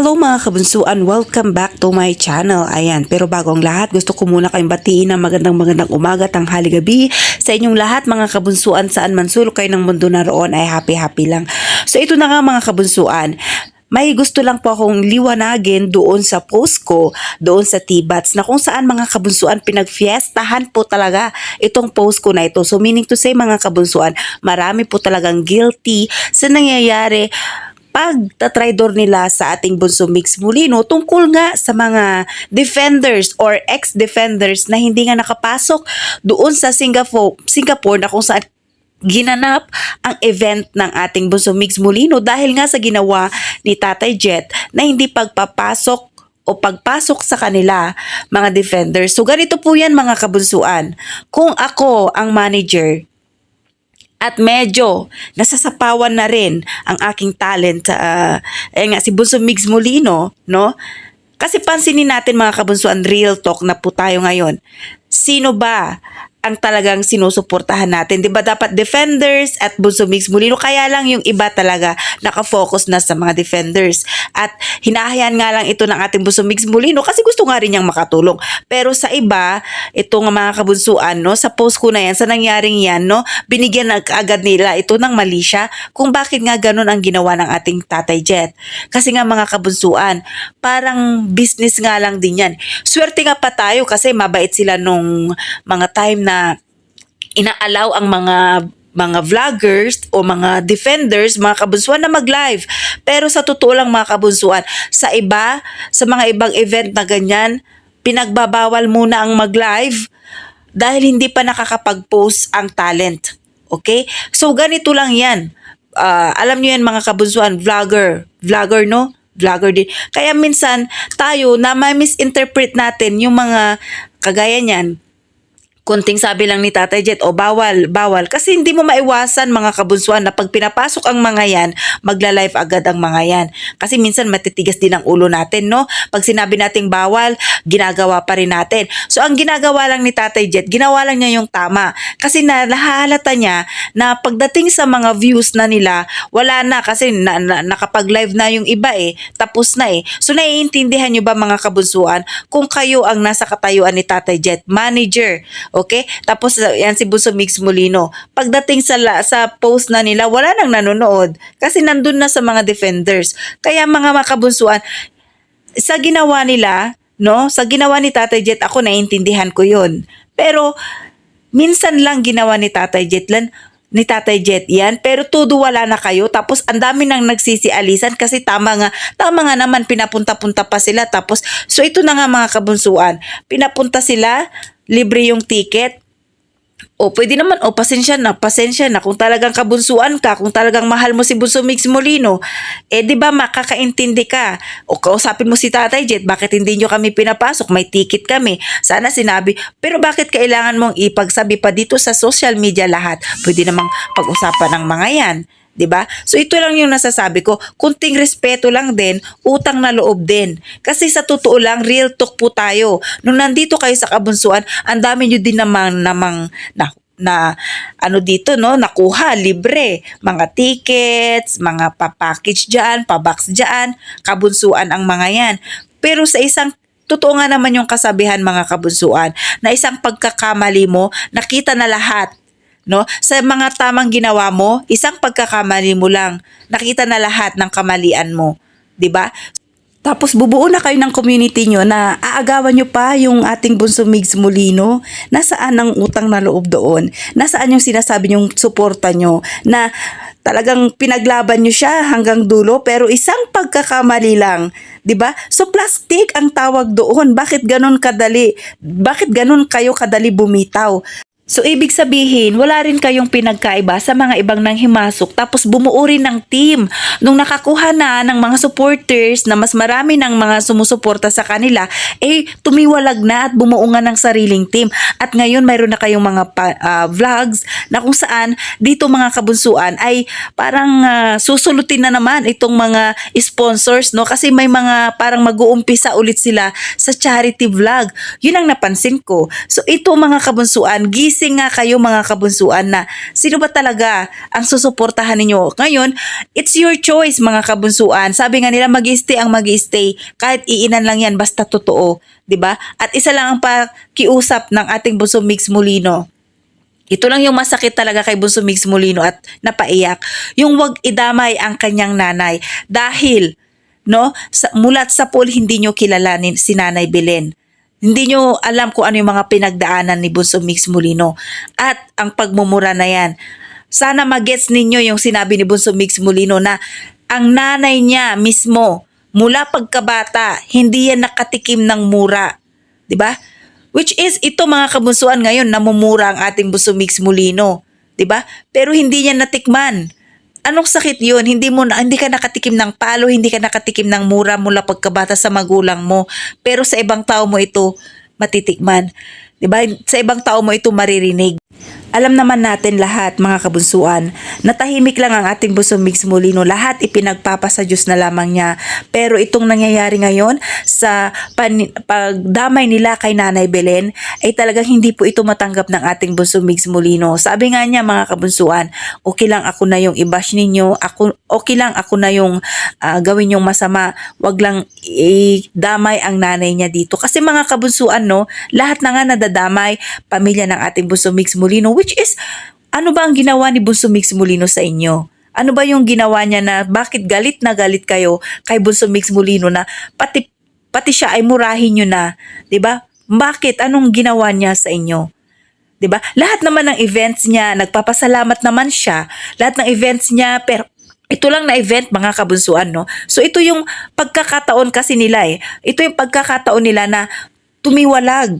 Hello mga kabunsuan, welcome back to my channel. Ayan, pero bago ang lahat, gusto ko muna kayong batiin ng magandang magandang umaga, tanghali gabi sa inyong lahat mga kabunsuan saan man sulok kayo ng mundo na roon ay happy happy lang. So ito na nga mga kabunsuan, may gusto lang po akong liwanagin doon sa post ko, doon sa T-Bats, na kung saan mga kabunsuan pinagfiestahan po talaga itong post ko na ito. So meaning to say mga kabunsuan, marami po talagang guilty sa nangyayari pagtatraidor nila sa ating bunso Mix Molino tungkol nga sa mga defenders or ex-defenders na hindi nga nakapasok doon sa Singapore, Singapore na kung saan ginanap ang event ng ating bunso Mix Molino dahil nga sa ginawa ni Tatay Jet na hindi pagpapasok o pagpasok sa kanila mga defenders. So ganito po yan mga kabunsuan. Kung ako ang manager at medyo nasasapawan na rin ang aking talent uh, nga si Bunso Migs Molino, no? Kasi pansinin natin mga kabunsuan, real talk na po tayo ngayon. Sino ba ang talagang sinusuportahan natin. 'Di ba dapat defenders at Bunso Mix Molino kaya lang yung iba talaga nakafocus na sa mga defenders. At hinahayaan nga lang ito ng ating Bunso Mix Molino kasi gusto nga rin niyang makatulong. Pero sa iba, itong mga kabunsuan no, sa post ko na yan, sa nangyaring yan, no, binigyan na agad nila ito ng mali siya kung bakit nga ganun ang ginawa ng ating Tatay Jet. Kasi nga mga kabunsuan, parang business nga lang din yan. Swerte nga pa tayo kasi mabait sila nung mga time inaalaw ang mga mga vloggers o mga defenders, mga kabunsuan na mag-live. Pero sa totoo lang mga kabunsuan, sa iba, sa mga ibang event na ganyan, pinagbabawal muna ang mag-live dahil hindi pa nakakapag-post ang talent. Okay? So ganito lang yan. Ah, alam niyo yan mga kabunsuan, vlogger. Vlogger, no? Vlogger din. Kaya minsan tayo na may misinterpret natin yung mga kagaya niyan, kunting sabi lang ni Tatay Jet, o bawal, bawal. Kasi hindi mo maiwasan mga kabunsuan na pag pinapasok ang mga yan, magla-live agad ang mga yan. Kasi minsan matitigas din ang ulo natin, no? Pag sinabi nating bawal, ginagawa pa rin natin. So ang ginagawa lang ni Tatay Jet, ginawa lang niya yung tama. Kasi na, nahahalata niya na pagdating sa mga views na nila, wala na kasi na, na, nakapag-live na yung iba eh, tapos na eh. So naiintindihan niyo ba mga kabunsuan kung kayo ang nasa katayuan ni Tatay Jet, manager, Okay? Tapos uh, yan si Bunso Mix Molino. Pagdating sa sa post na nila, wala nang nanonood kasi nandun na sa mga defenders. Kaya mga makabunsuan, sa ginawa nila, no? Sa ginawa ni Tatay Jet, ako naiintindihan ko 'yon. Pero minsan lang ginawa ni Tatay Jet lan ni Tatay Jet yan, pero todo wala na kayo, tapos ang dami nang nagsisialisan kasi tama nga, tama nga naman pinapunta-punta pa sila, tapos, so ito na nga mga kabunsuan, pinapunta sila, libre yung ticket, o pwede naman, o pasensya na, pasensya na. Kung talagang kabunsuan ka, kung talagang mahal mo si Bunso Mix Molino, eh di ba makakaintindi ka. O kausapin mo si Tatay Jet, bakit hindi nyo kami pinapasok? May ticket kami. Sana sinabi, pero bakit kailangan mong ipagsabi pa dito sa social media lahat? Pwede namang pag-usapan ng mga yan. 'Di ba? So ito lang yung nasasabi ko, kunting respeto lang din, utang na loob din. Kasi sa totoo lang, real talk po tayo. Nung nandito kayo sa kabunsuan, ang dami nyo din namang, namang na, na ano dito no nakuha libre mga tickets mga papackage diyan pabox diyan kabunsuan ang mga yan pero sa isang totoo nga naman yung kasabihan mga kabunsuan na isang pagkakamali mo nakita na lahat no? Sa mga tamang ginawa mo, isang pagkakamali mo lang, nakita na lahat ng kamalian mo, 'di ba? Tapos bubuo na kayo ng community nyo na aagawan nyo pa yung ating bunso Migs Molino. Nasaan ang utang na loob doon? Nasaan yung sinasabi nyong suporta nyo na talagang pinaglaban nyo siya hanggang dulo pero isang pagkakamali lang. 'di ba? So plastic ang tawag doon. Bakit ganun kadali? Bakit ganun kayo kadali bumitaw? So, ibig sabihin, wala rin kayong pinagkaiba sa mga ibang nang himasok tapos bumuo rin ng team. Nung nakakuha na ng mga supporters na mas marami ng mga sumusuporta sa kanila, eh, tumiwalag na at bumuo nga ng sariling team. At ngayon, mayroon na kayong mga pa, uh, vlogs na kung saan dito mga kabunsuan ay parang uh, susulutin na naman itong mga sponsors, no? Kasi may mga parang mag-uumpisa ulit sila sa charity vlog. Yun ang napansin ko. So, ito mga kabunsuan, gis mag-ising nga kayo mga kabunsuan na sino ba talaga ang susuportahan ninyo. Ngayon, it's your choice mga kabunsuan. Sabi nga nila mag-stay ang mag-stay kahit iinan lang yan basta totoo. 'di ba? At isa lang ang pakiusap ng ating Bunso Mix Molino. Ito lang yung masakit talaga kay Bunso Mix Molino at napaiyak. Yung wag idamay ang kanyang nanay dahil no, sa, mulat sa pool hindi nyo kilalanin si Nanay Belen. Hindi nyo alam kung ano yung mga pinagdaanan ni Bunso Mix Molino. At ang pagmumura na yan, sana magets ninyo yung sinabi ni Bunso Mix Molino na ang nanay niya mismo mula pagkabata, hindi yan nakatikim ng mura. 'Di ba? Which is ito mga kabunsuan ngayon namumura ang ating Bunso Mix Molino, 'di ba? Pero hindi niya natikman. Anong sakit 'yun? Hindi mo na, hindi ka nakatikim ng palo, hindi ka nakatikim ng mura mula pagkabata sa magulang mo. Pero sa ibang tao mo ito matitikman. 'Di ba? Sa ibang tao mo ito maririnig. Alam naman natin lahat mga kabunsuan na tahimik lang ang ating Bunso Mix Molino. Lahat ipinagpapasa Diyos na lamang niya. Pero itong nangyayari ngayon sa pan- pagdamay nila kay Nanay Belen ay talagang hindi po ito matanggap ng ating Bunso Mix Molino. Sabi nga niya mga kabunsuan, okay lang ako na yung i-bash ninyo. Ako, okay lang ako na yung ah, gawin yung masama. Wag lang i-damay ang nanay niya dito. Kasi mga kabunsuan no, lahat na nga nadadamay pamilya ng ating Bunso Mix Molino which is ano ba ang ginawa ni Bunso Mix Molino sa inyo? Ano ba yung ginawa niya na bakit galit na galit kayo kay Bunso Mix Molino na pati pati siya ay murahin niyo na, 'di ba? Bakit anong ginawa niya sa inyo? 'Di ba? Lahat naman ng events niya, nagpapasalamat naman siya. Lahat ng events niya pero ito lang na event mga kabunsuan no. So ito yung pagkakataon kasi nila eh. Ito yung pagkakataon nila na tumiwalag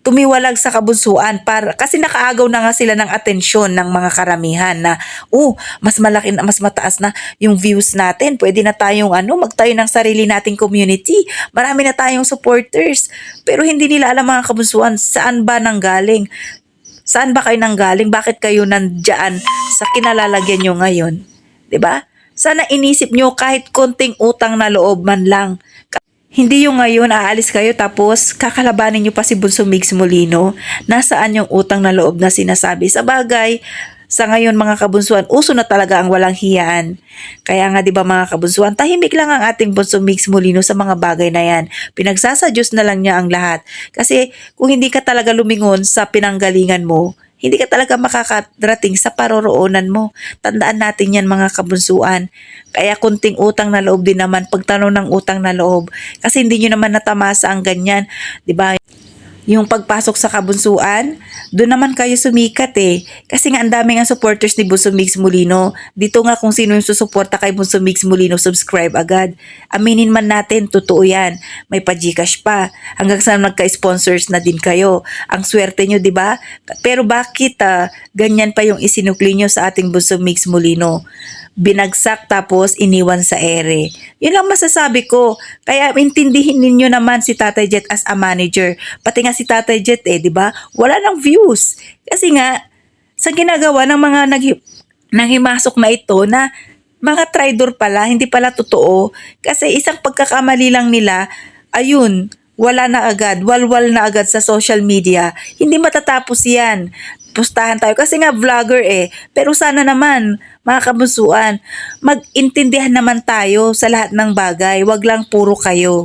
tumiwalag sa kabunsuan para kasi nakaagaw na nga sila ng atensyon ng mga karamihan na oh mas malaki na mas mataas na yung views natin. Pwede na tayong ano magtayo ng sarili nating community. Marami na tayong supporters. Pero hindi nila alam mga kabunsuan saan ba nanggaling? Saan ba kayo nanggaling? Bakit kayo nandiyan sa kinalalagyan nyo ngayon? 'di ba? Sana inisip nyo kahit konting utang na loob man lang hindi yung ngayon aalis kayo tapos kakalabanin nyo pa si Bunso Migs Molino. Nasaan yung utang na loob na sinasabi? Sa bagay, sa ngayon mga kabunsuan, uso na talaga ang walang hiyaan. Kaya nga 'di ba mga kabunsuan, tahimik lang ang ating Bunso Mix Molino sa mga bagay na 'yan. Pinagsasadyos na lang niya ang lahat. Kasi kung hindi ka talaga lumingon sa pinanggalingan mo, hindi ka talaga makakarating sa paroroonan mo. Tandaan natin yan mga kabunsuan. Kaya kunting utang na loob din naman, pagtanong ng utang na loob. Kasi hindi nyo naman natamasa ang ganyan. ba yung pagpasok sa kabunsuan, doon naman kayo sumikat eh. Kasi nga ang dami nga supporters ni Bunso Mix Molino. Dito nga kung sino yung susuporta kay Bunso Mix Molino, subscribe agad. Aminin man natin, totoo yan. May pa-Gcash pa. Hanggang sa nagka-sponsors na din kayo. Ang swerte nyo, di ba? Pero bakit ah, ganyan pa yung isinukli nyo sa ating Bunso Mix Molino? binagsak tapos iniwan sa ere. Yun lang masasabi ko. Kaya intindihin ninyo naman si Tatay Jet as a manager. Pati nga si Tatay Jet eh, di ba? Wala nang views. Kasi nga, sa ginagawa ng mga naghi- nanghimasok na ito na mga traidor pala, hindi pala totoo. Kasi isang pagkakamali lang nila, ayun, wala na agad, walwal na agad sa social media. Hindi matatapos yan. Pustahan tayo. Kasi nga vlogger eh. Pero sana naman, mga kabusuan, mag-intindihan naman tayo sa lahat ng bagay. Wag lang puro kayo.